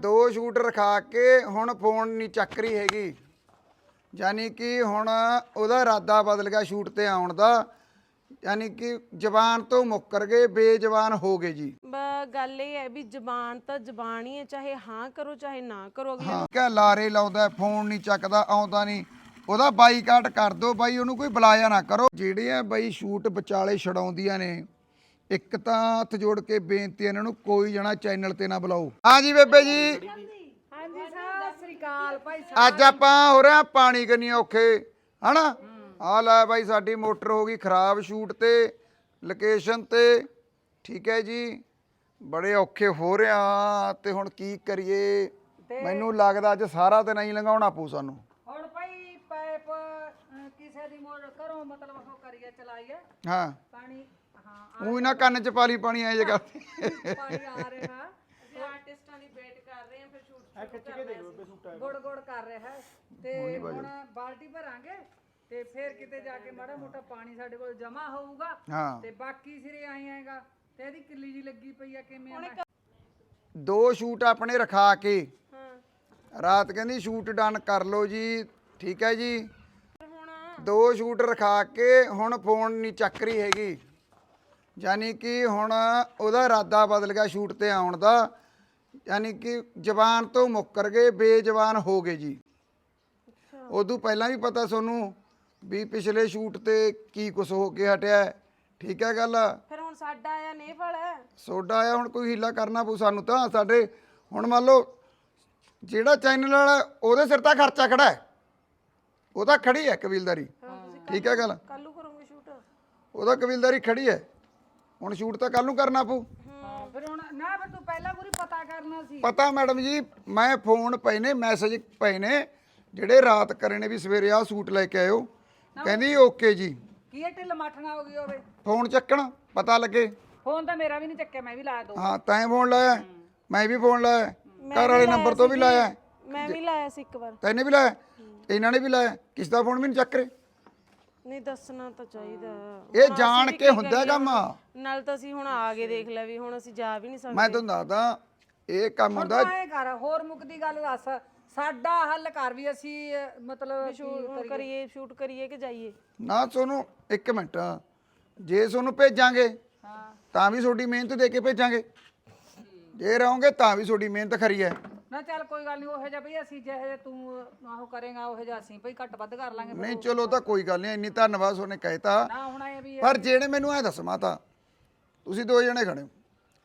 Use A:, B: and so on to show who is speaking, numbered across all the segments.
A: ਦੋ ਸ਼ੂਟ ਰਖਾ ਕੇ ਹੁਣ ਫੋਨ ਨਹੀਂ ਚੱਕ ਰਹੀ ਹੈਗੀ। ਯਾਨੀ ਕਿ ਹੁਣ ਉਹਦਾ ਇਰਾਦਾ ਬਦਲ ਗਿਆ ਸ਼ੂਟ ਤੇ ਆਉਣ ਦਾ। ਯਾਨੀ ਕਿ ਜ਼ਬਾਨ ਤੋਂ ਮੁੱਕਰ ਗਏ ਬੇਜ਼ਬਾਨ ਹੋ ਗਏ ਜੀ।
B: ਬ- ਗੱਲ ਇਹ ਹੈ ਵੀ ਜ਼ਬਾਨ ਤਾਂ ਜ਼ਬਾਨ ਹੀ ਹੈ ਚਾਹੇ ਹਾਂ ਕਰੋ ਚਾਹੇ ਨਾ ਕਰੋ ਅਗਲੇ
A: ਕਹ ਲਾਰੇ ਲਾਉਂਦਾ ਫੋਨ ਨਹੀਂ ਚੱਕਦਾ ਆਉਂਦਾ ਨਹੀਂ। ਉਹਦਾ ਬਾਈਕਾਟ ਕਰ ਦਿਓ ਬਾਈ ਉਹਨੂੰ ਕੋਈ ਬੁਲਾਇਆ ਨਾ ਕਰੋ। ਜਿਹੜੇ ਆ ਬਾਈ ਸ਼ੂਟ ਵਿਚਾਲੇ ਛਡਾਉਂਦੀਆਂ ਨੇ ਇੱਕ ਤਾਂ ਹੱਥ ਜੋੜ ਕੇ ਬੇਨਤੀ ਹੈ ਇਹਨਾਂ ਨੂੰ ਕੋਈ ਜਣਾ ਚੈਨਲ ਤੇ ਨਾ ਬੁਲਾਓ। ਹਾਂ ਜੀ ਬੇਬੇ ਜੀ।
C: ਹਾਂਜੀ ਸਤਿ ਸ੍ਰੀ ਅਕਾਲ ਭਾਈ
A: ਅੱਜ ਆਪਾਂ ਹੋ ਰਹੇ ਪਾਣੀ ਕੰਨੀ ਔਖੇ ਹਨਾ? ਆ ਲੈ ਬਾਈ ਸਾਡੀ ਮੋਟਰ ਹੋ ਗਈ ਖਰਾਬ ਸ਼ੂਟ ਤੇ ਲੋਕੇਸ਼ਨ ਤੇ ਠੀਕ ਹੈ ਜੀ। ਬੜੇ ਔਖੇ ਹੋ ਰਿਹਾ ਤੇ ਹੁਣ ਕੀ ਕਰੀਏ? ਮੈਨੂੰ ਲੱਗਦਾ ਅੱਜ ਸਾਰਾ ਦਿਨ ਹੀ ਲੰਘਾਉਣਾ ਪਊ ਸਾਨੂੰ।
C: ਹੁਣ ਭਾਈ ਪਾਈਪ ਅਹ, ਕਿਸੇ ਦੀ ਮੋੜ ਕਰੋ ਮਤਲਬ ਉਹ ਕਰੀਏ ਚਲਾਈਏ।
A: ਹਾਂ।
C: ਪਾਣੀ
A: ਉਹ ਨਾ ਕੰਨ ਚ ਪਾਲੀ ਪਾਣੀ ਆਏ ਜਗਾ
C: ਪਾਣੀ ਆ ਰਿਹਾ।
B: ਅਸੀਂ ਆਰਟਿਸਟਾਂ ਦੀ ਵੇਟ ਕਰ ਰਹੇ ਹਾਂ ਫਿਰ ਸ਼ੂਟ
C: ਗੁੜ ਗੁੜ ਕਰ ਰਿਹਾ ਹੈ। ਤੇ ਹੁਣ ਬਾਲਟੀ ਭਰਾਂਗੇ ਤੇ ਫਿਰ ਕਿਤੇ ਜਾ ਕੇ ਮਾੜਾ ਮੋਟਾ ਪਾਣੀ ਸਾਡੇ ਕੋਲ ਜਮਾ ਹੋਊਗਾ
A: ਹਾਂ।
C: ਤੇ ਬਾਕੀ ਸਿਰੇ ਆਏ ਆਏਗਾ। ਤੇ ਇਹਦੀ ਕਿੱਲੀ ਜੀ ਲੱਗੀ ਪਈ ਆ ਕਿਵੇਂ ਆ ਮੈਂ-
A: ਦੋ ਸ਼ੂਟ ਆਪਣੇ ਰਖਾ ਕੇ।
B: ਹਾਂ।
A: ਰਾਤ ਕਹਿੰਦੀ ਸ਼ੂਟ ਡਨ ਕਰ ਲਓ ਜੀ ਠੀਕ ਹੈ ਜੀ।
B: ਹੁਣ
A: ਦੋ ਸ਼ੂਟ ਰਖਾ ਕੇ ਹੁਣ ਫੋਨ ਨਹੀਂ ਚੱਕ ਰਹੀ ਹੈਗੀ। ਯਾਨੀ ਕਿ ਹੁਣ ਉਹਦਾ ਇਰਾਦਾ ਬਦਲ ਗਿਆ ਸ਼ੂਟ ਤੇ ਆਉਣ ਦਾ। ਯਾਨੀ ਕਿ ਜ਼ਬਾਨ ਤੋਂ ਮੁੱਕਰ ਗਏ ਬੇਜ਼ਬਾਨ ਹੋ ਗਏ ਜੀ। ਉਦੋਂ ਪਹਿਲਾਂ ਵੀ ਪਤਾ ਤੁਹਾਨੂੰ ਵੀ ਪਿਛਲੇ ਸ਼ੂਟ ਤੇ ਕੀ ਕੁਝ ਹੋ ਕੇ ਹਟਿਆ ਹੈ। ਠੀਕ ਹੈ ਗੱਲ?
B: ਫਿਰ ਹੁਣ ਸਾਡਾ ਆਇਆ ਨੇਫਲ
A: ਸੋਡਾ ਆਇਆ ਹੁਣ ਕੋਈ ਹੀਲਾ ਕਰਨਾ ਪਊ ਸਾਨੂੰ ਤਾਂ। ਸਾਡੇ ਹੁਣ ਮੰਨ ਲਓ ਜਿਹੜਾ ਚੈਨਲ ਵਾਲਾ ਉਹਦੇ ਸਿਰ ਤਾਂ ਖਰਚਾ ਖੜਾ ਹੈ। ਉਹ ਤਾਂ ਖੜੀ ਹੈ ਕਬੀਲਦਾਰੀ। ਠੀਕ ਹੈ ਗੱਲ?
B: ਕੱਲੂ ਕਰੋਗੇ ਸ਼ੂਟ?
A: ਉਹਦਾ ਕਬੀਲਦਾਰੀ ਖੜੀ ਹੈ। ਹੁਣ ਸ਼ੂਟ ਤਾਂ ਕੱਲ ਨੂੰ ਕਰਨਾ ਪਊ।
C: ਹਾਂ ਫਿਰ ਹੁਣ ਨਾ ਫਿਰ ਤੂੰ ਪਹਿਲਾਂ ਪੂਰੀ ਪਤਾ ਕਰਨਾ ਸੀ।
A: ਪਤਾ ਮੈਡਮ ਜੀ ਮੈਂ ਫੋਨ ਪਏ ਨੇ ਮੈਸੇਜ ਪਏ ਨੇ ਜਿਹੜੇ ਰਾਤ ਕਰੇ ਨੇ ਵੀ ਸਵੇਰੇ ਆਹ ਸੂਟ ਲੈ ਕੇ ਆਇਓ। ਕਹਿੰਦੀ ਓਕੇ ਜੀ।
C: ਕੀ ਇਹ ਢਿੱਲ ਮਾਠਣਾ ਹੋ ਗਈ ਹੋਵੇ?
A: ਫੋਨ ਚੱਕਣ ਪਤਾ ਲੱਗੇ।
C: ਫੋਨ ਤਾਂ ਮੇਰਾ ਵੀ ਨਹੀਂ ਚੱਕਿਆ ਮੈਂ ਵੀ ਲਾਇਆ ਦੋ।
A: ਹਾਂ ਤੈਂ ਫੋਨ ਲਾਇਆ। ਮੈਂ ਵੀ ਫੋਨ ਲਾਇਆ। ਘਰ ਵਾਲੇ ਨੰਬਰ ਤੋਂ ਵੀ ਲਾਇਆ।
B: ਮੈਂ ਵੀ ਲਾਇਆ ਸੀ ਇੱਕ ਵਾਰ।
A: ਤੈਨੇ ਵੀ ਲਾਇਆ? ਇਹਨਾਂ ਨੇ ਵੀ ਲਾਇਆ? ਕਿਸ ਦਾ ਫੋਨ ਵੀ ਨਹੀਂ ਚੱਕ ਰਹੇ?
B: ਨਹੀਂ ਦੱਸਣਾ ਤਾਂ ਚਾਹੀਦਾ।
A: ਇਹ ਜਾਣ ਕੇ ਹੁੰਦਾ ਕੰਮ
B: ਨਾਲ ਤਾਂ ਅਸੀਂ ਹੁਣ ਆ ਗਏ ਦੇਖ ਲੈ ਵੀ ਹੁਣ ਅਸੀਂ ਜਾ ਵੀ ਨਹੀਂ ਸਕਦੇ।
A: ਮੈਂ ਤੁਹਾਨੂੰ ਦੱਸਦਾ ਇਹ ਕੰਮ ਹੁੰਦਾ
C: ਐ ਕਰ ਹੋਰ ਮੁੱਕਦੀ ਗੱਲ ਦੱਸ। ਸਾਡਾ ਹੱਲ ਕਰ ਵੀ ਅਸੀਂ ਅਹ, ਮਤਲਬ
B: ਸ਼ੂਟ ਕਰੀਏ? ਸ਼ੂਟ ਕਰੀਏ ਕਿ ਜਾਈਏ?
A: ਨਾ ਤੁਹਾਨੂੰ ਇੱਕ ਮਿੰਟ। ਜੇ ਤੁਹਾਨੂੰ ਭੇਜਾਂਗੇ
C: ਹਾਂ।
A: ਤਾਂ ਵੀ ਤੁਹਾਡੀ ਮਿਹਨਤ ਦੇ ਕੇ ਭੇਜਾਂਗੇ। ਜੇ ਰਹੋਗੇ ਤਾਂ ਵੀ ਤੁਹਾਡੀ ਮਿਹਨਤ ਖਰੀ ਹੈ।
C: ਨਾ ਚੱਲ ਕੋਈ ਗੱਲ ਨਹੀਂ ਉਹੋ ਜਿਹਾ ਭਈ ਅਸੀਂ ਜਿਹੇ ਜਿਹੇ ਤੂੰ ਉਹ ਕਰੇਗਾ ਉਹੋ ਜਿਹਾ ਅਸੀਂ ਭਈ ਘੱਟ ਵੱਧ ਕਰ ਲਾਂਗੇ
A: ਨਹੀਂ ਚਲੋ ਤਾਂ ਕੋਈ ਗੱਲ ਨਹੀਂ ਇੰਨੀ ਧੰਨਵਾਦ ਤੁਹਾਨੇ ਕਹਿਤਾ।
C: ਨਾ ਹੁਣ ਇਹ ਵੀ
A: ਪਰ ਜਿਹੜੇ ਮੈਨੂੰ ਐ ਦੱਸ ਮਾਤਾ ਤੁਸੀਂ ਦੋ ਜਣੇ ਖੜੇ ਹੋ।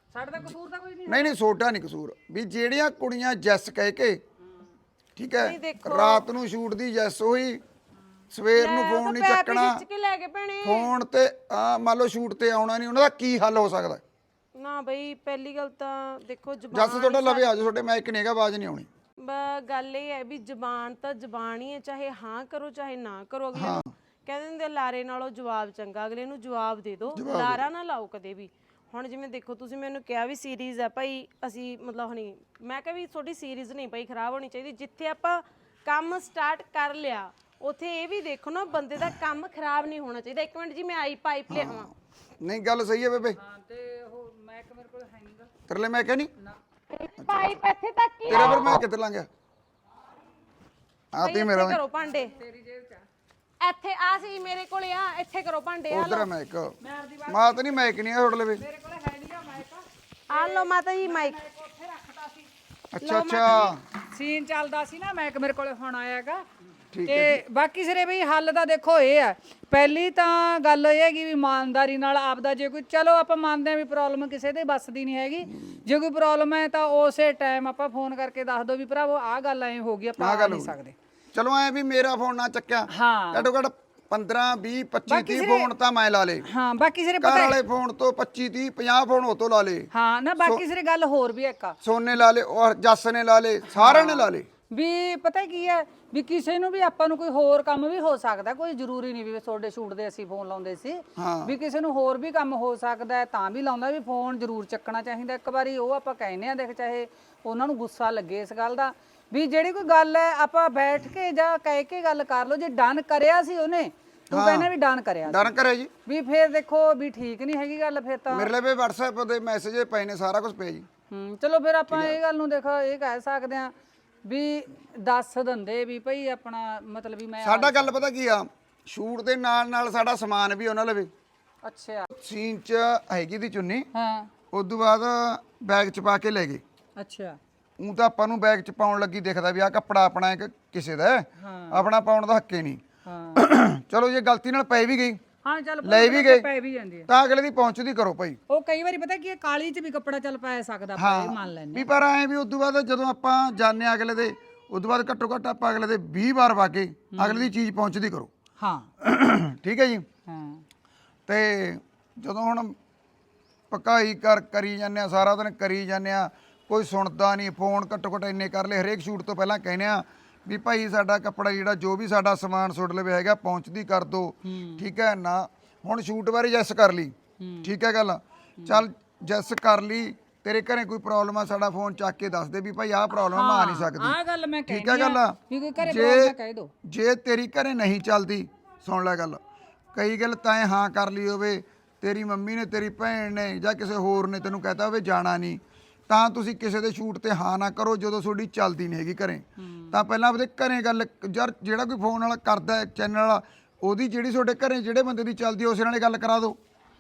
C: ਸਾਡੇ ਦਾ ਕਸੂਰ ਤਾਂ ਕੋਈ ਨਹੀਂ
A: ਨਹੀਂ ਨਹੀਂ ਸੋਟਾ ਨਹੀਂ ਕਸੂਰ। ਵੀ ਜਿਹੜੀਆਂ ਕੁੜੀਆਂ ਜੈਸ ਕਹਿ ਕੇ ਠੀਕ ਹੈ ਰਾਤ ਨੂੰ ਸ਼ੂਟ ਦੀ ਜੈਸ ਹੋਈ ਸਵੇਰ ਨੂੰ ਫੋਨ ਨਹੀਂ ਚੱਕਣਾ।
B: ਖਿੱਚ ਕੇ ਲੈ ਕੇ ਭੈਣੇ।
A: ਫੋਨ ਤੇ ਆ ਮੰਨ ਲਓ ਸ਼ੂਟ ਤੇ ਆਉਣਾ ਨਹੀਂ ਉਹਨਾਂ ਦਾ ਕੀ ਹੱਲ ਹੋ ਸਕਦਾ?
B: ਨਾ ਬਈ ਪਹਿਲੀ ਗੱਲ ਤਾਂ ਦੇਖੋ
A: ਜੱਸ
B: ਜ਼ਬਾਨ
A: ਤੁਹਾਡਾ ਲਵੇ ਆ ਜਾਓ ਤੁਹਾਡੇ ਮਾਈਕ ਨਹੀਂ ਹੈਗਾ ਆਵਾਜ਼ ਨਹੀਂ ਆਉਣੀ।
B: ਬ- ਗੱਲ ਇਹ ਹੈ ਵੀ ਜ਼ਬਾਨ ਤਾਂ ਜ਼ਬਾਨ ਹੀ ਹੈ ਚਾਹੇ ਹਾਂ ਕਰੋ ਚਾਹੇ ਨਾ ਕਰੋ ਅਗਲੇ ਨੂੰ ਕਹਿੰਦੇ ਹੁੰਦੇ ਆ, ਲਾਰੇ ਨਾਲੋਂ ਜਵਾਬ ਚੰਗਾ ਅਗਲੇ ਨੂੰ ਜਵਾਬ ਦੇ ਦਿਓ। ਲਾਰਾ ਨਾ ਲਾਓ ਕਦੇ ਵੀ। ਹੁਣ ਜਿਵੇਂ ਦੇਖੋ ਤੁਸੀਂ ਮੈਨੂੰ ਕਿਹਾ ਵੀ ਸੀਰੀਜ਼ ਆ ਭਾਈ ਅਸੀਂ ਮਤਲਬ ਹਣੀ ਮੈਂ ਕਿਹਾ ਵੀ ਤੁਹਾਡੀ ਸੀਰੀਜ਼ ਨਹੀਂ ਭਾਈ ਖਰਾਬ ਹੋਣੀ ਚਾਹੀਦੀ। ਜਿੱਥੇ ਆਪਾਂ ਕੰਮ ਸਟਾਰਟ ਕਰ ਲਿਆ ਉਥੇ ਇਹ ਵੀ ਦੇਖੋ ਨਾ ਬੰਦੇ ਦਾ ਕੰਮ ਖਰਾਬ ਨਹੀਂ ਹੋਣਾ ਚਾਹੀਦਾ। ਇੱਕ ਮਿੰਟ ਜੀ ਮੈਂ ਆਈ ਪਾਈਪ ਲਿਆਵਾਂ।
A: ਨਹੀਂ ਗੱਲ ਸਹੀ ਹੈ ਬੇਬੇ।
C: ਹਾਂ ਤੇ ਉਹ ਮੈਂ ਇੱਕ ਮੇਰੇ ਕੋਲ ਹੈ ਨਹੀਂਗਾ
A: ਤੇਰੇ ਲਈ ਮੈਂ ਨਹੀਂ?
C: ਨਾ।
B: ਪਾਈਪ ਇੱਥੇ ਤੱਕ ਹੀ
A: ਤੇਰਾ ਫਿਰ ਮੈਂ ਕਿੱਥੇ ਲੰਘ ਗਿਆ? ਆ ਤੇ ਮੇਰਾ
B: ਇੱਥੇ ਕਰੋ ਭਾਂਡੇ।
C: ਤੇਰੀ ਜੇਬ ਚ ਆ।
B: ਇੱਥੇ ਆ ਸੀ ਮੇਰੇ ਕੋਲੇ ਆ ਇੱਥੇ ਕਰੋ ਭਾਂਡੇ ਆ
A: ਉਧਰ ਮੈਂ ਇੱਕ ਮਾਤ ਨਹੀਂ ਮਾਈਕ ਨਹੀਂ ਤੁਹਾਡੇ ਲਵੇ
C: ਮੇਰੇ ਕੋਲ ਹੈ ਨਹੀਂਗਾ ਮਾਈਕ
B: ਆ ਲਓ ਮਾਤਾ ਜੀ ਮਾਈਕ
C: ਉੱਥੇ ਰੱਖਦਾ ਸੀ।
A: ਅੱਛਾ ਅੱਛਾ।
C: ਸੀਨ ਚੱਲਦਾ ਸੀ ਨਾ ਮੈਕ ਮੇਰੇ ਕੋਲੇ ਹੁਣ ਆਇਆਗਾ। ਤੇ ਬਾਕੀ ਸਿਰੇ ਬਈ ਹੱਲ ਤਾਂ ਦੇਖੋ ਇਹ ਆ। ਪਹਿਲੀ ਤਾਂ ਗੱਲ ਇਹ ਹੈਗੀ ਵੀ ਇਮਾਨਦਾਰੀ ਨਾਲ ਆਪਦਾ ਜੇ ਕੋਈ ਚਲੋ ਆਪਾਂ ਮੰਨਦੇ ਆ ਵੀ ਪ੍ਰੋਬਲਮ ਕਿਸੇ ਦੇ ਵੱਸ ਦੀ ਨਹੀਂ ਹੈਗੀ। ਜੇ ਕੋਈ ਪ੍ਰੋਬਲਮ ਹੈ ਤਾਂ ਉਸੇ ਟਾਈਮ ਆਪਾਂ ਫੋਨ ਕਰਕੇ ਦੱਸ ਦਿਓ ਵੀ ਭਰਾਵੋ ਆਹ ਗੱਲ ਐ ਹੋ ਗਈ ਆਪਾਂ ਆ ਨਹੀਂ ਸਕਦੇ।
A: ਚਲੋ ਐ ਵੀ ਮੇਰਾ ਫੋਨ ਨਾ ਚੱਕਿਆ।
C: ਹਾਂ।
A: ਘੱਟੋ ਘੱਟ 15 20 25 30 ਫੋਨ ਤਾਂ ਮੈਂ ਲਾ ਲੇ
C: ਹਾਂ ਬਾਕੀ ਸਿਰੇ
A: ਘਰ ਵਾਲੇ ਫੋਨ ਤੋਂ 25 30 50 ਫੋਨ ਉਹ ਤੋਂ ਲਾ ਲੇ
C: ਹਾਂ ਨਾ ਬਾਕੀ ਸਿਰੇ ਗੱਲ ਹੋਰ ਵੀ ਇੱਕ। ਆ
A: ਸੋਨੇ ਲਾ ਲੇ ਔਰ ਜੱਸ ਨੇ ਲਾ ਲੇ ਸਾਰਿਆਂ ਨੇ ਲਾ ਲੇ
C: ਵੀ ਪਤਾ ਕੀ ਹੈ ਵੀ ਕਿਸੇ ਨੂੰ ਵੀ ਆਪਾਂ ਨੂੰ ਕੋਈ ਹੋਰ ਕੰਮ ਵੀ ਹੋ ਸਕਦਾ ਕੋਈ ਜ਼ਰੂਰੀ ਨਹੀਂ ਵੀ ਤੁਹਾਡੇ ਸ਼ੂਟ ਦੇ ਅਸੀਂ ਫੋਨ ਲਾਉਂਦੇ ਸੀ।
A: ਹਾਂ।
C: ਵੀ ਕਿਸੇ ਨੂੰ ਹੋਰ ਵੀ ਕੰਮ ਹੋ ਸਕਦਾ ਹੈ ਤਾਂ ਵੀ ਲਾਉਂਦਾ ਵੀ ਫੋਨ ਜ਼ਰੂਰ ਚੱਕਣਾ ਚਾਹੀਦਾ। ਇੱਕ ਵਾਰੀ ਉਹ ਆਪਾਂ ਕਹਿੰਦੇ ਆ ਦੇਖ ਚਾਹੇ ਉਹਨਾਂ ਨੂੰ ਗੁੱਸਾ ਲੱਗੇ ਇਸ ਗੱਲ ਦਾ ਵੀ ਜਿਹੜੀ ਕੋਈ ਗੱਲ ਹੈ ਆਪਾਂ ਬੈਠ ਕੇ ਜਾਂ ਕਹਿ ਕੇ ਗੱਲ ਕਰ ਲਓ ਜੇ ਡਨ ਕਰਿਆ ਸੀ ਉਹਨੇ ਤੂੰ ਕਹਿੰਦਾ ਵੀ ਡਨ ਕਰਿਆ ਸੀ।
A: ਡਰ ਕਰੇ ਜੀ।
C: ਵੀ ਫੇਰ ਦੇਖੋ ਵੀ ਠੀਕ ਨਹੀਂ ਹੈਗੀ ਗੱਲ ਫੇਰ ਤਾਂ।
A: ਮੇਰੇ ਲਈ ਵੀ WhatsApp ਤੇ ਮੈਸੇਜ ਪਏ ਨੇ ਸਾਰਾ ਕੁਝ ਪਿਆ ਜੀ।
C: ਹੂੰ ਚਲੋ ਫਿਰ ਆਪਾਂ ਇਹ ਗੱਲ ਨੂੰ ਦੇਖੋ ਇਹ ਕਹਿ ਸਕਦੇ ਆ ਵੀ ਦੱਸ ਦਿੰਦੇ ਵੀ ਭਈ ਆਪਣਾ ਮਤਲਬ ਵੀ ਮੈਂ
A: ਸਾਡਾ ਗੱਲ ਪਤਾ ਕੀ ਆ ਸ਼ੂਟ ਦੇ ਨਾਲ ਨਾਲ ਸਾਡਾ ਸਮਾਨ ਵੀ ਉਹਨਾਂ ਲਵੇ।
C: ਅੱਛਾ।
A: ਸੀਨ ਚ ਹੈਗੀ ਦੀ ਚੁੰਨੀ
C: ਹਾਂ।
A: ਉਸ ਤੋਂ ਬਾਅਦ ਬੈਗ ਚ ਪਾ ਕੇ ਲੈ ਗਏ।
C: ਅੱਛਾ।
A: ਉਹ ਤਾਂ ਆਪਾਂ ਨੂੰ ਬੈਗ ਚ ਪਾਉਣ ਲੱਗੀ ਦਿਖਦਾ ਵੀ ਆ ਕੱਪੜਾ ਆਪਣਾ ਇੱਕ ਕਿਸੇ ਦਾ ਹੈ।
C: ਹਾਂ।
A: ਆਪਣਾ ਪਾਉਣ ਦਾ ਹੱਕੇ ਨਹੀਂ।
C: ਹਾਂ।
A: ਚਲੋ ਜੇ ਗਲਤੀ ਨਾਲ ਪੈ ਵੀ ਗਈ।
C: ਹਾਂ ਚੱਲ
A: ਲੈ ਵੀ ਗਏ।
C: ਪੈ ਵੀ ਜਾਂਦੀ ਹੈ
A: ਤਾਂ ਅਗਲੇ ਦੀ ਪਹੁੰਚਦੀ ਕਰੋ ਭਾਈ।
C: ਉਹ ਕਈ ਵਾਰੀ ਪਤਾ ਕੀ ਹੈ ਕਾਲੀ ਚ ਵੀ ਕੱਪੜਾ ਚੱਲ ਪੈ ਸਕਦਾ ਆਪਾਂ ਇਹ ਮੰਨ ਲੈਂਦੇ
A: ਵੀ ਪਰ ਐ ਵੀ ਉਸ ਤੋਂ ਬਾਅਦ ਜਦੋਂ ਆਪਾਂ ਜਾਣਦੇ ਹਾਂ ਅਗਲੇ ਦੇ ਉਸ ਤੋਂ ਬਾਅਦ ਘੱਟੋ ਘੱਟ ਆਪਾਂ ਅਗਲੇ ਦੇ 20 ਵਾਰ ਵਾਕੇ ਅਗਲੇ ਦੀ ਚੀਜ਼ ਪਹੁੰਚਦੀ ਕਰੋ।
C: ਹਾਂ।
A: ਠੀਕ ਹੈ ਜੀ।
C: ਹਾਂ।
A: ਤੇ ਜਦੋਂ ਹੁਣ ਪਕਾਈ ਕਰ ਕਰੀ ਜਾਂਦੇ ਆ ਸਾਰਾ ਦਿਨ ਕਰੀ ਜਾਂਦੇ ਆ ਕੋਈ ਸੁਣਦਾ ਨਹੀਂ ਫੋਨ ਘੱਟੋ ਘੱਟ ਇੰਨੇ ਕਰ ਲਏ ਹਰੇਕ ਸ਼ੂਟ ਤੋਂ ਪਹਿਲਾਂ ਕਹਿੰਦੇ ਆ ਵੀ ਭਾਈ ਸਾਡਾ ਕੱਪੜਾ ਜਿਹੜਾ ਜੋ ਵੀ ਸਾਡਾ ਸਮਾਨ ਸੁੱਟ ਲਵੇ ਹੈਗਾ ਪਹੁੰਚਦੀ ਕਰ ਦੋ। ਠੀਕ ਹੈ ਨਾ ਹੁਣ ਸ਼ੂਟ ਬਾਰੇ ਜੈਸ ਕਰ ਲਈ। ਠੀਕ ਹੈ ਗੱਲ? ਚੱਲ ਜੈਸ ਕਰ ਲਈ ਤੇਰੇ ਘਰੇ ਕੋਈ ਪ੍ਰੋਬਲਮ ਆ ਸਾਡਾ ਫੋਨ ਚੱਕ ਕੇ ਦੱਸ ਦੇ ਵੀ ਭਾਈ ਆਹ ਪ੍ਰੋਬਲਮ ਆ ਆ ਨਹੀਂ ਸਕਦੀ।
C: ਆਹ ਗੱਲ ਮੈਂ
A: ਠੀਕ
C: ਕਹਿੰਦੀ
A: ਹੈ ਗੱਲ?
C: ਵੀ ਕੋਈ ਘਰੇ ਪ੍ਰੋਬਲਮ ਕਹਿ ਦੋ।
A: ਜੇ ਤੇਰੀ ਘਰੇ ਨਹੀਂ ਚੱਲਦੀ ਸੁਣ ਲੈ ਗੱਲ। ਕਈ ਗੱਲ ਤਾਂ ਹਾਂ ਕਰ ਲਈ ਹੋਵੇ ਤੇਰੀ ਮੰਮੀ ਨੇ ਤੇਰੀ ਭੈਣ ਨੇ ਜਾਂ ਕਿਸੇ ਹੋਰ ਨੇ ਤੈਨੂੰ ਕਹਤਾ ਹੋਵੇ ਜਾਣਾ ਨਹੀਂ। ਤਾਂ ਤੁਸੀਂ ਕਿਸੇ ਦੇ ਸ਼ੂਟ ਤੇ ਹਾਂ ਨਾ ਕਰੋ ਜਦੋਂ ਤੁਹਾਡੀ ਚੱਲਦੀ ਨਹੀਂ ਹੈਗੀ ਘਰੇ। ਤਾਂ ਪਹਿਲਾਂ ਆਪਦੇ ਘਰੇ ਗੱਲ ਯਾਰ ਜਿਹੜਾ ਕੋਈ ਫੋਨ ਵਾਲਾ ਕਰਦਾ ਹੈ ਚੈਨਲ ਵਾਲਾ ਉਹਦੀ ਜਿਹੜੀ ਤੁਹਾਡੇ ਘਰੇ ਜਿਹੜੇ ਬੰਦੇ ਦੀ ਚੱਲਦੀ ਉਸੇ ਨਾਲੇ ਗੱਲ ਕਰਾ ਦਿਓ।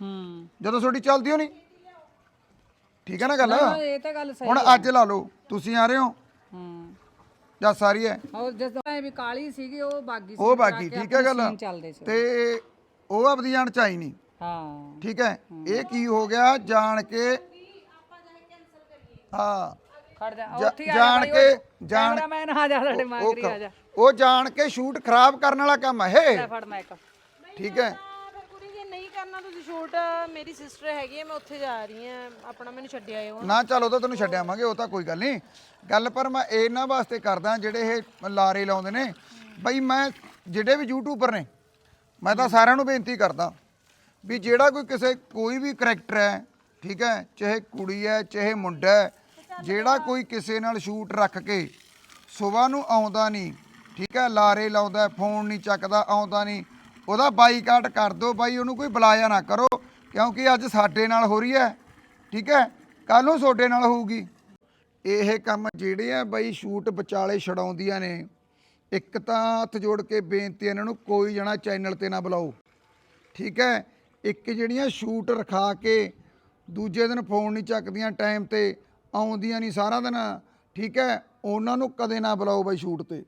C: ਹੂੰ।
A: ਜਦੋਂ ਤੁਹਾਡੀ ਚੱਲਦੀ ਹੋ ਨਹੀਂ ਠੀਕ ਹੈ ਨਾ ਗੱਲ?
C: ਹਾਂ, ਇਹ ਤਾਂ ਗੱਲ ਸਹੀ
A: ਹੁਣ ਅੱਜ ਲਾ ਲਓ ਤੁਸੀਂ ਆ ਰਹੇ ਹੋ।
C: ਹੂੰ।
A: ਜਾਂ ਸਾਰੀ ਹੈ।
C: ਉਹ ਜਦੋਂ ਵੀ ਕਾਲੀ ਸੀਗੀ ਉਹ ਬਾਗੀ ਸੀ
A: ਉਹ ਬਾਕੀ ਠੀਕ ਹੈ ਗੱਲ। ਤੇ ਉਹ ਆਪਦੀ ਜਾਨ ਚ ਆਈ ਨਹੀਂ।
C: ਹਾਂ।
A: ਠੀਕ ਹੈ। ਇਹ ਕੀ ਹੋ ਗਿਆ ਜਾਣ ਕੇ ਹਾਂ।
C: ਖੜ ਜਾ।
A: ਜਾ-
C: ਉੱਥੇ ਹੀ ਆ
A: ਜਾਣ ਕੇ
C: ਉਹ
A: ਜਾਣ
C: ਕੈਮਰਾਮੈਨ ਆ ਜਾ ਸਾਡੇ
A: ਉਹ
C: ਮਾਗਰੀ ਆ ਜਾ।
A: ਉਹ ਜਾਣ ਕੇ ਸ਼ੂਟ ਖਰਾਬ ਕਰਨ ਵਾਲਾ ਕੰਮ ਹੈ
C: ਲੈ
A: ਇਹ
C: ਫੜ ਮੈਕ
A: ਠੀਕ ਹੈ।
B: ਫਿਰ ਕੁੜੀ ਜੇ ਨਹੀਂ ਕਰਨਾ ਤੁਸੀਂ ਸ਼ੂਟ ਮੇਰੀ ਸਿਸਟਰ ਹੈਗੀ ਹੈ ਮੈਂ ਉੱਥੇ ਜਾ ਰਹੀ ਹਾਂ। ਆਪਣਾ ਮੈਨੂੰ ਛੱਡਿਆ ਆਇਓ
A: ਨਾ ਚੱਲ ਉਹ ਤਾਂ ਤੈਨੂੰ ਛੱਡਿਆਵਾਂਗੇ ਉਹ ਤਾਂ ਕੋਈ ਗੱਲ ਨਹੀਂ। ਗੱਲ ਪਰ ਮੈਂ ਇਹਨਾਂ ਵਾਸਤੇ ਕਰਦਾ ਜਿਹੜੇ ਇਹ ਲਾਰੇ ਲਾਉਂਦੇ ਨੇ। ਬਈ ਮੈਂ ਜਿਹੜੇ ਵੀ ਯੂਟਿਊਬਰ ਨੇ ਮੈਂ ਤਾਂ ਸਾਰਿਆਂ ਨੂੰ ਬੇਨਤੀ ਕਰਦਾ ਵੀ ਜਿਹੜਾ ਕੋਈ ਕਿਸੇ ਕੋਈ ਵੀ ਕਰੈਕਟਰ ਹੈ ਠੀਕ ਹੈ ਚਾਹੇ ਕੁੜੀ ਹੈ ਚਾਹੇ ਮੁੰਡਾ ਹੈ ਜਿਹੜਾ ਕੋਈ ਕਿਸੇ ਨਾਲ ਸ਼ੂਟ ਰੱਖ ਕੇ ਸਵੇਰ ਨੂੰ ਆਉਂਦਾ ਨਹੀਂ, ਠੀਕ ਹੈ, ਲਾਰੇ ਲਾਉਂਦਾ ਫੋਨ ਨਹੀਂ ਚੱਕਦਾ, ਆਉਂਦਾ ਨਹੀਂ, ਉਹਦਾ ਬਾਈਕਾਟ ਕਰ ਦਿਓ ਬਾਈ, ਉਹਨੂੰ ਕੋਈ ਬੁਲਾਇਆ ਨਾ ਕਰੋ, ਕਿਉਂਕਿ ਅੱਜ ਸਾਡੇ ਨਾਲ ਹੋ ਰਹੀ ਹੈ, ਠੀਕ ਹੈ ਕੱਲ ਨੂੰ ਤੁਹਾਡੇ ਨਾਲ ਹੋਊਗੀ। ਇਹ ਕੰਮ ਜਿਹੜੇ ਆ ਬਾਈ ਸ਼ੂਟ ਵਿਚਾਲੇ ਛਡਾਉਂਦੀਆਂ ਨੇ, ਇੱਕ ਤਾਂ ਹੱਥ ਜੋੜ ਕੇ ਬੇਨਤੀ ਇਹਨਾਂ ਨੂੰ, ਕੋਈ ਜਣਾ ਚੈਨਲ ਤੇ ਨਾ ਬੁਲਾਓ, ਠੀਕ ਹੈ, ਇੱਕ ਜਿਹੜੀਆਂ ਸ਼ੂਟ ਰਖਾ ਕੇ ਦੂਜੇ ਦਿਨ ਫੋਨ ਨਹੀਂ ਚੱਕਦੀਆਂ ਟਾਈਮ ਤੇ ਆਉਂਦੀਆਂ ਨਹੀਂ ਸਾਰਾ ਦਿਨ। ਠੀਕ ਹੈ, ਉਹਨਾਂ ਨੂੰ ਕਦੇ ਨਾ ਬੁਲਾਓ ਬਾਈ ਸ਼ੂਟ ਤੇ।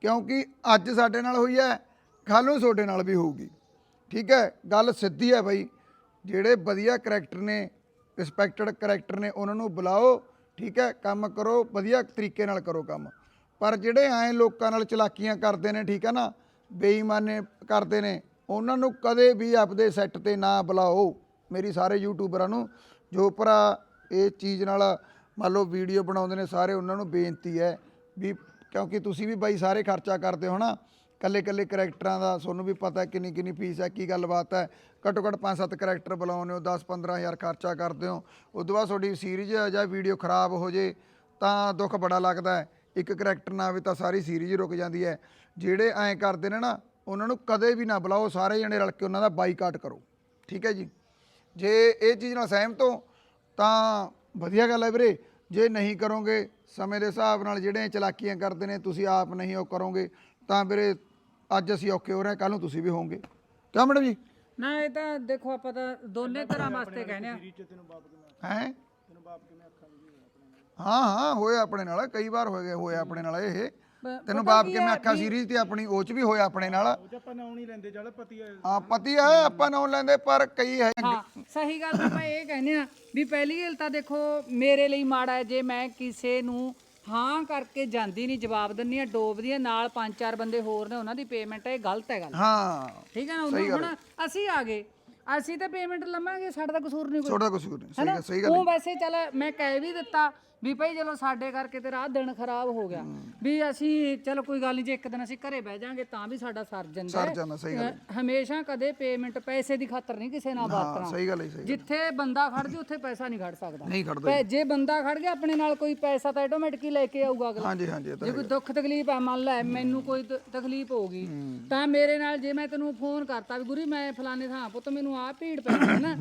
A: ਕਿਉਂਕਿ ਅੱਜ ਸਾਡੇ ਨਾਲ ਹੋਈ ਹੈ, ਕੱਲ੍ਹ ਨੂੰ ਤੁਹਾਡੇ ਨਾਲ ਵੀ ਹੋਊਗੀ। ਠੀਕ ਹੈ, ਗੱਲ ਸਿੱਧੀ ਹੈ ਬਾਈ। ਜਿਹੜੇ ਵਧੀਆ ਕਰੈਕਟਰ ਨੇ ਰਿਸਪੈਕਟਡ ਕਰੈਕਟਰ ਨੇ, ਉਹਨਾਂ ਨੂੰ ਬੁਲਾਓ। ਠੀਕ ਹੈ, ਕੰਮ ਕਰੋ, ਵਧੀਆ ਤਰੀਕੇ ਨਾਲ ਕਰੋ ਕੰਮ। ਪਰ ਜਿਹੜੇ ਐ ਲੋਕਾਂ ਨਾਲ ਚਲਾਕੀਆਂ ਕਰਦੇ ਨੇ, ਠੀਕ ਹੈ ਨਾ, ਬੇਈਮਾਨੇ ਕਰਦੇ ਨੇ, ਉਹਨਾਂ ਨੂੰ ਕਦੇ ਵੀ ਆਪਦੇ ਸੈੱਟ ਤੇ ਨਾ ਬੁਲਾਓ। ਮੇਰੀ ਸਾਰੇ ਯੂਟਿਊਬਰਾਂ ਨੂੰ, ਜੋ ਭਰਾ ਇਹ ਚੀਜ਼ ਨਾਲ ਮੰਨ ਲਓ ਵੀਡੀਓ ਬਣਾਉਂਦੇ ਨੇ ਸਾਰੇ, ਉਹਨਾਂ ਨੂੰ ਬੇਨਤੀ ਹੈ ਵੀ ਕਿਉਂਕਿ ਤੁਸੀਂ ਵੀ ਬਾਈ ਸਾਰੇ ਖਰਚਾ ਕਰਦੇ ਹੋ ਨਾ ਕੱਲੇ ਕੱਲੇ ਕਰੈਕਟਰਾਂ ਦਾ ਤੁਹਾਨੂੰ ਵੀ ਪਤਾ ਕਿੰਨੀ ਕਿੰਨੀ ਫੀਸ ਹੈ, ਕੀ ਗੱਲਬਾਤ ਹੈ, ਘੱਟੋ ਘੱਟ 5-7 ਕਰੈਕਟਰ ਬੁਲਾਉਂਦੇ ਹੋ 10-15000 ਖਰਚਾ ਕਰਦੇ ਹੋ, ਉਸ ਤੋਂ ਬਾਅਦ ਤੁਹਾਡੀ ਸੀਰੀਜ਼ ਜਾਂ ਵੀਡੀਓ ਖਰਾਬ ਹੋ ਜੇ ਤਾਂ ਦੁੱਖ ਬੜਾ ਲੱਗਦਾ ਹੈ, ਇੱਕ ਕਰੈਕਟਰ ਨਾ ਆਵੇ ਤਾਂ ਸਾਰੀ ਸੀਰੀਜ਼ ਰੁਕ ਜਾਂਦੀ ਹੈ, ਜਿਹੜੇ ਐਂ ਕਰਦੇ ਨੇ ਨਾ, ਉਹਨਾਂ ਨੂੰ ਕਦੇ ਵੀ ਨਾ ਬੁਲਾਓ, ਸਾਰੇ ਜਣੇ ਰਲ ਕੇ ਉਹਨਾਂ ਦਾ ਬਾਈਕਾਟ ਕਰੋ, ਠੀਕ ਹੈ ਜੀ, ਜੇ ਇਹ ਚੀਜ਼ ਨਾਲ ਸਹਿਮਤ ਹੋ ਤਾਂ ਵਧੀਆ ਗੱਲ ਹੈ ਵੀਰੇ। ਜੇ ਨਹੀਂ ਕਰੋਗੇ ਸਮੇਂ ਦੇ ਹਿਸਾਬ ਨਾਲ ਜਿਹੜੇ ਚਲਾਕੀਆਂ ਕਰਦੇ ਨੇ ਤੁਸੀਂ ਆਪ ਨਹੀਂ ਉਹ ਕਰੋਗੇ ਤਾਂ ਵੀਰੇ ਅੱਜ ਅਸੀਂ ਔਖੇ ਹੋ ਰਹੇ ਕੱਲ ਨੂੰ ਤੁਸੀਂ ਵੀ ਹੋਵੋਗੇ। ਕਿਉਂ ਮੈਡਮ ਜੀ?
C: ਨਾ ਇਹ ਤਾਂ ਦੇਖੋ ਆਪਾਂ ਤਾਂ ਦੋਨੇ ਤਰ੍ਹਾਂ ਵਾਸਤੇ ਕਹਿੰਦੇ ਆ
A: ਹੈ? ਹਾਂ ਹਾਂ ਹੋਇਆ ਆਪਣੇ ਨਾਲ ਕਈ ਵਾਰ ਹੋਏ ਹੋਇਆ ਆਪਣੇ ਨਾਲ ਇਹ। ਤੈਨੂੰ ਬਾਪ ਕੇ ਮੈਂ ਅੱਖਾਂ ਸੀਰੀਜ਼ ਤੇ ਆਪਣੀ ਉਹ ਚ ਵੀ ਹੋਇਆ ਆਪਣੇ ਨਾਲ।
D: ਆਪਾਂ ਨਾਉ ਨਹੀਂ ਲੈਂਦੇ ਜਲ ਪਤੀ ਆ
A: ਆ ਪਤੀ ਹੈ ਆਪਾਂ ਨਾਮ ਲੈਂਦੇ ਪਰ ਕਈ ਹੈ
C: ਹਾਂ ਸਹੀ ਗੱਲ ਤਾਂ ਮੈਂ ਇਹ ਕਹਿੰਦੇ ਆ ਵੀ ਪਹਿਲੀ ਗੱਲ ਤਾਂ ਦੇਖੋ ਮੇਰੇ ਲਈ ਮਾੜਾ ਹੈ ਜੇ ਮੈਂ ਕਿਸੇ ਨੂੰ ਹਾਂ ਕਰਕੇ ਜਾਂਦੀ ਨਹੀਂ ਜਵਾਬ ਦਿੰਨੀ ਆ ਡੋਬਦੀ ਆ ਨਾਲ ਪੰਜ ਚਾਰ ਬੰਦੇ ਹੋਰ ਨੇ ਉਹਨਾਂ ਦੀ ਪੇਮੈਂਟ ਇਹ ਗਲਤ ਹੈ ਗੱਲ।
A: ਹਾਂ
C: ਠੀਕ ਹੈ ਨਾ ਉਹਨੂੰ ਹੁਣ ਅਸੀਂ ਆ ਗਏ ਅਸੀਂ ਤਾਂ ਪੇਮੈਂਟ ਲਵਾਂਗੇ ਸਾਡਾ ਤਾਂ ਕਸੂਰ ਨਹੀਂ ਕੋਈ।
A: ਛੋਟਾ ਕੁਛ ਨਹੀਂ ਸਹੀ ਗੱਲ ਸਹੀ ਗੱਲ
C: ਉਹ ਵੈਸੇ ਚੱਲ ਮੈਂ ਕਹਿ ਵੀ ਦਿੱਤਾ ਵੀ ਭਾਈ ਚਲੋ ਸਾਡੇ ਕਰਕੇ ਤੇ ਰਾਤ ਦਿਨ ਖਰਾਬ ਹੋ ਗਿਆ। ਵੀ ਅਸੀਂ ਚਲੋ ਕੋਈ ਗੱਲ ਨਹੀਂ ਜੇ ਇੱਕ ਦਿਨ ਅਸੀਂ ਘਰੇ ਬਹਿ ਜਾਾਂਗੇ ਤਾਂ ਵੀ ਸਾਡਾ ਸਰ ਜਾਂਦਾ
A: ਸਰ
C: ਹੈ।
A: ਜਾਂਦਾ ਸਹੀ ਗੱਲ
C: ਹਮੇਸ਼ਾ ਕਦੇ ਪੇਮੈਂਟ ਪੈਸੇ ਦੀ ਖਾਤਰ ਨਹੀਂ ਕਿਸੇ ਨਾਲ
A: ਹਾਂ
C: ਵਰਤਣਾ
A: ਸਹੀ ਗੱਲ ਹੈ ਸਹੀ
C: ਜਿੱਥੇ ਬੰਦਾ ਖੜ ਜੇ ਉੱਥੇ ਪੈਸਾ ਨਹੀਂ ਖੜ ਸਕਦਾ।
A: ਨਹੀਂ ਖੜਦਾ
C: ਜੇ। ਬੰਦਾ ਖੜ ਗਿਆ ਆਪਣੇ ਨਾਲ ਕੋਈ ਪੈਸਾ ਤਾਂ ਆਟੋਮੈਟਿਕ ਹੀ ਲੈ ਕੇ ਆਊਗਾ ਅਗਲਾ।
A: ਹਾਂਜੀ ਹਾਂਜੀ
C: ਜੇ ਕੋਈ ਦੁੱਖ ਤਕਲੀਫ ਆ ਮੰਨ ਲੈ ਮੈਨੂੰ ਕੋਈ ਤਕਲੀਫ ਹੋਊਗੀ ਤਾਂ ਮੇਰੇ ਨਾਲ ਜੇ ਮੈਂ ਤੈਨੂੰ ਫੋਨ ਕਰਤਾ ਵੀ ਗੁਰੀ ਮੈਂ ਫਲਾਣੇ ਥਾਂ ਪੁੱਤ ਮੈਨੂੰ ਆ ਭੀੜ ਪੈ ਗਈ ਨਾ।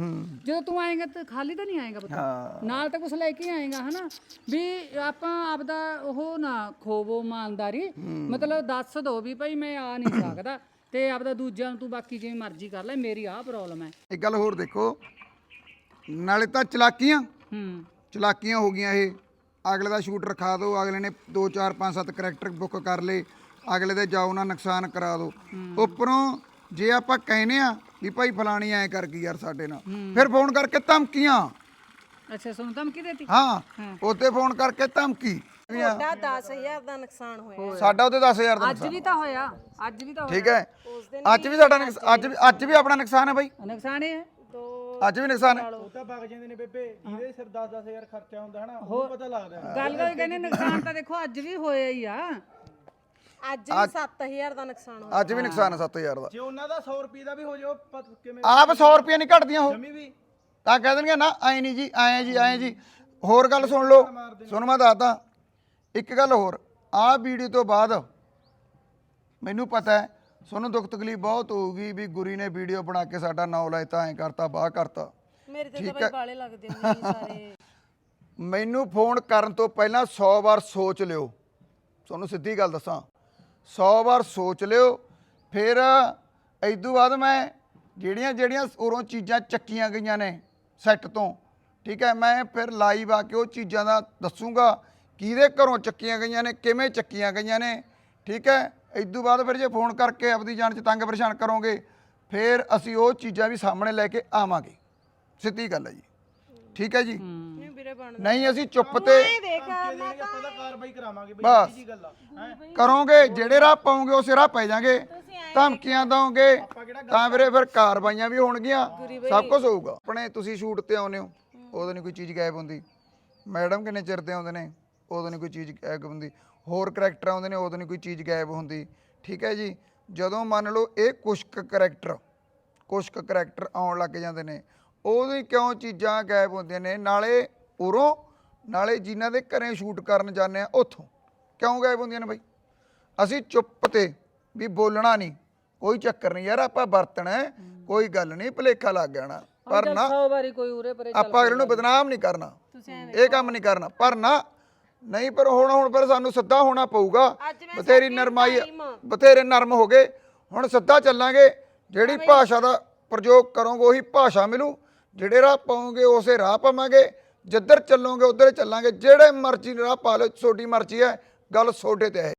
C: ਜਦੋਂ ਤੂੰ ਆਏਗਾ ਤਾਂ ਖਾਲੀ ਤਾਂ ਨਹੀਂ ਆਏਗਾ ਪੁੱਤ।
A: ਹਾਂ।
C: ਨਾਲ ਤਾਂ ਕੁਝ ਲੈ ਕੇ ਆਏਗਾ ਹਨਾ? ਵੀ ਆਪਾਂ ਆਪਦਾ ਉਹ ਨਾ ਖੋਵੋ ਇਮਾਨਦਾਰੀ ਮਤਲਬ ਦੱਸ ਦੋ ਵੀ ਭਾਈ ਮੈਂ ਆ ਨਹੀਂ ਸਕਦਾ ਤੇ ਆਪਦਾ ਦੂਜਿਆਂ ਨੂੰ ਤੂੰ ਬਾਕੀ ਜਿਵੇਂ ਮਰਜ਼ੀ ਕਰ ਲੈ ਮੇਰੀ ਆਹ ਪ੍ਰੋਬਲਮ ਹੈ।
A: ਇੱਕ ਗੱਲ ਹੋਰ ਦੇਖੋ ਨਾਲੇ ਤਾਂ ਚਲਾਕੀਆਂ।
C: ਹੂੰ।
A: ਚਲਾਕੀਆਂ ਹੋ ਗਈਆਂ ਇਹ। ਅਗਲੇ ਦਾ ਸ਼ੂਟ ਰਖਾ ਦਿਓ ਅਗਲੇ ਨੇ 2 4 5 7 ਕਰੈਕਟਰ ਬੁੱਕ ਕਰ ਲਏ ਅਗਲੇ ਦੇ ਜਾਓ ਨਾ ਨੁਕਸਾਨ ਕਰਾ ਦਿਓ ਉੱਪਰੋਂ ਜੇ ਆਪਾਂ ਕਹਿੰਨੇ ਆ ਵੀ ਭਾਈ ਫਲਾਣੀ ਐ ਕਰ ਗਈ ਯਾਰ ਸਾਡੇ ਨਾਲ ਫਿਰ ਫੋਨ ਕਰਕੇ ਧਮਕੀਆਂ।
C: ਅੱਛਾ ਸੁਣ ਧਮਕੀ ਦੇਤੀ?
A: ਹਾਂ ਉੱਤੇ ਫੋਨ ਕਰਕੇ ਧਮਕੀ।
B: ਤੁਹਾਡਾ 10000 ਦਾ ਨੁਕਸਾਨ ਹੋਇਆ।
A: ਸਾਡਾ ਉਹਦੇ 10000 ਦਾ
C: ਅੱਜ ਵੀ ਤਾਂ ਹੋਇਆ ਅੱਜ ਵੀ ਤਾਂ
A: ਠੀਕ ਹੈ। ਅੱਜ ਵੀ ਸਾਡਾ ਨੁਕਸ- ਅੱਜ ਵੀ ਅੱਜ ਵੀ ਆਪਣਾ ਨੁਕਸਾਨ ਹੈ ਬਾਈ।
C: ਨੁਕਸਾਨ ਇਹ ਹੈ?
A: ਅੱਜ ਵੀ ਨੁਕਸਾਨ ਹੈ।
D: ਉਹ ਤਾਂ ਵਗ ਜਾਂਦੇ ਨੇ ਬੇਬੇ। ਜਿਹਦੇ ਸਿਰ 10-10000 ਖਰਚਾ ਹੁੰਦਾ ਹਨਾ ਉਹ ਪਤਾ ਲੱਗਦਾ। ਹੈ।
C: ਗੱਲ ਕੋਈ ਕਹਿੰਦੇ ਨੁਕਸਾਨ ਤਾਂ ਦੇਖੋ ਅੱਜ ਵੀ ਹੋਇਆ ਹੀ ਆ।
B: ਅੱਜ ਵੀ 7000 ਦਾ ਨੁਕਸਾਨ ਹੋਇਆ।
A: ਅੱਜ ਵੀ ਨੁਕਸਾਨ ਹੈ 7000 ਦਾ।
D: ਜੇ ਉਹਨਾਂ ਦਾ 100 ਰੁਪਏ ਦਾ ਵੀ ਹੋ ਜਾਓ ਪਤ- ਕਿਵੇਂ
A: ਆਪ 100 ਰੁਪਏ ਨਹੀਂ ਘਟਦੀਆਂ ਉਹ।
D: ਜਮੀ ਵੀ।
A: ਤਾਂ ਕਹਿ ਦੇਣਗੇ ਨਾ ਐ ਨਹੀਂ ਜੀ ਐ ਜੀ ਐ ਜੀ। ਹੋਰ ਗੱਲ ਸੁਣ ਲਓ ਸੁਣ ਮੈਂ ਦੱਸਦਾ ਇੱਕ ਗੱਲ ਹੋਰ। ਆਹ ਵੀਡੀਓ ਤੋਂ ਬਾਅਦ ਮੈਨੂੰ ਪਤਾ ਹੈ ਤੁਹਾਨੂੰ ਦੁੱਖ ਤਕਲੀਫ ਬਹੁਤ ਹੋਊਗੀ ਵੀ ਗੁਰੀ ਨੇ ਵੀਡੀਓ ਬਣਾ ਕੇ ਸਾਡਾ ਨਾਂ ਲਾਇਤਾ ਐ ਕਰਤਾ ਬਾਹ ਕਰਤਾ।
B: ਮੇਰੇ ਤੇ ਤਾਂ ਬਈ ਬਾਲੇ ਲੱਗਦੇ ਹੁੰਦੇ ਸੀ ਸਾਰੇ।
A: ਮੈਨੂੰ ਫੋਨ ਕਰਨ ਤੋਂ ਪਹਿਲਾਂ 100 ਵਾਰ ਸੋਚ ਲਿਓ। ਤੁਹਾਨੂੰ ਸਿੱਧੀ ਗੱਲ ਦੱਸਾਂ 100 ਵਾਰ ਸੋਚ ਲਿਓ ਫਿਰ ਇਦੋਂ ਬਾਅਦ ਮੈਂ ਜਿਹੜੀਆਂ ਜਿਹੜੀਆਂ ਉਰੋਂ ਚੀਜ਼ਾਂ ਚੱਕੀਆਂ ਗਈਆਂ ਨੇ ਸੈੱਟ ਤੋਂ। ਠੀਕ ਹੈ ਮੈਂ ਫਿਰ ਲਾਈਵ ਆ ਕੇ ਉਹ ਚੀਜ਼ਾਂ ਦਾ ਦੱਸੂਗਾ ਕਿਹਦੇ ਘਰੋਂ ਚੱਕੀਆਂ ਗਈਆਂ ਨੇ ਕਿਵੇਂ ਚੱਕੀਆਂ ਗਈਆਂ ਨੇ। ਠੀਕ ਹੈ ਇਦੋਂ ਬਾਅਦ ਫਿਰ ਜੇ ਫੋਨ ਕਰਕੇ ਆਪਦੀ ਜਾਨ ਚ ਤੰਗ ਪਰੇਸ਼ਾਨ ਕਰੋਗੇ ਫਿਰ ਅਸੀਂ ਉਹ ਚੀਜ਼ਾਂ ਵੀ ਸਾਹਮਣੇ ਲੈ ਕੇ ਆਵਾਂਗੇ। ਸਿੱਧੀ ਗੱਲ ਹੈ ਜੀ। ਠੀਕ ਹੈ ਜੀ।
B: ਨਹੀਂ ਵੀਰੇ ਬਣ
A: ਨਹੀਂ ਅਸੀਂ ਚੁੱਪ ਤੇ
B: ਦੇਖ
D: ਦੇਣਗੇ ਆਪਾਂ ਤਾਂ ਕਾਰਵਾਈ ਕਰਾਵਾਂਗੇ ਬਈ
A: ਬਸ।
D: ਇਹ ਜੀ ਗੱਲ ਆ। ਹੈ?
A: ਕਰੋਗੇ ਜਿਹੜੇ ਰਾਹ ਪਾਉਂਗੇ ਉਸੇ ਰਾਹ ਪੈ ਜਾਾਂਗੇ। ਧਮਕੀਆਂ ਦੋਗੇ? ਤਾਂ ਵੀਰੇ ਫਿਰ ਕਾਰਵਾਈਆਂ ਵੀ ਹੋਣਗੀਆਂ। ਸਭ ਕੁਝ ਹੋਊਗਾ। ਆਪਣੇ ਤੁਸੀਂ ਸ਼ੂਟ ਤੇ ਆਉਨੇ ਹੋ ਉਦੋਂ ਨਹੀਂ ਕੋਈ ਚੀਜ਼ ਗਾਇਬ ਹੁੰਦੀ। ਮੈਡਮ ਕਿੰਨੇ ਚਿਰ ਤੇ ਆਉਂਦੇ ਨੇ ਉਦੋਂ ਨਹੀਂ ਕੋਈ ਚੀਜ਼ ਗਾਇਬ ਹੁੰਦੀ। ਹੋਰ ਕਰੈਕਟਰ ਆਉਂਦੇ ਨੇ ਉਦੋਂ ਨਹੀਂ ਕੋਈ ਚੀਜ਼ ਗਾਇਬ ਹੁੰਦੀ। ਠੀਕ ਹੈ ਜੀ? ਜਦੋਂ ਮੰਨ ਲਓ ਇਹ ਕੁਛ ਕੁ ਕਰੈਕਟਰ ਕੁਛ ਕੁ ਕਰੈਕਟਰ ਆਉਣ ਲੱਗ ਜਾਂਦੇ ਨੇ ਉਦੋਂ ਹੀ ਕਿਉਂ ਚੀਜ਼ਾਂ ਗਾਇਬ ਹੁੰਦੀਆਂ ਨੇ? ਨਾਲੇ ਉਰੋਂ ਨਾਲੇ ਜਿਨ੍ਹਾਂ ਦੇ ਘਰੇ ਸ਼ੂਟ ਕਰਨ ਜਾਂਦੇ ਆ ਉੱਥੋਂ। ਕਿਉਂ ਗਾਇਬ ਹੁੰਦੀਆਂ ਨੇ ਬਾਈ? ਅਸੀਂ ਚੁੱਪ ਤੇ ਵੀ ਬੋਲਣਾ ਨਹੀਂ। ਕੋਈ ਚੱਕਰ ਨਹੀਂ ਯਾਰ ਆਪਾਂ ਵਰਤਣਾ ਹੈ, ਕੋਈ ਗੱਲ ਨਹੀਂ ਭਲੇਖਾ ਲੱਗ ਜਾਣਾ। ਪਰ ਨਾ
C: 100 ਵਾਰੀ ਕੋਈ ਉਰੇ ਪਰੇ
A: ਆਪਾਂ ਅਗਲੇ ਨੂੰ ਬਦਨਾਮ ਨਹੀਂ ਕਰਨਾ। ਇਹ ਕੰਮ ਨਹੀਂ ਕਰਨਾ। ਪਰ ਨਾ ਨਹੀਂ ਪਰ ਹੁਣ ਹੁਣ ਪਰ ਸਾਨੂੰ ਸਿੱਧਾ ਹੋਣਾ ਪਊਗਾ। ਬਥੇਰੀ ਨਰਮਾਈ ਬਥੇਰੇ ਨਰਮ ਹੋ ਗਏ। ਹੁਣ ਸਿੱਧਾ ਚੱਲਾਂਗੇ। ਜਿਹੜੀ ਭਾਸ਼ਾ ਦਾ ਪ੍ਰਯੋਗ ਕਰੋਗੇ ਉਹੀ ਭਾਸ਼ਾ ਮਿਲੂ। ਜਿਹੜੇ ਰਾਹ ਪਾਓਗੇ ਉਸੇ ਰਾਹ ਪਾਵਾਂਗੇ। ਜਿੱਧਰ ਚੱਲੋਗੇ ਉਧਰ ਚੱਲਾਂਗੇ। ਜਿਹੜੇ ਮਰਜ਼ੀ ਰਾਹ ਪਾ ਲਓ ਤੁਹਾਡੀ ਮਰਜ਼ੀ ਹੈ। ਗੱਲ ਤੁਹਾਡੇ ਤੇ ਹੈ।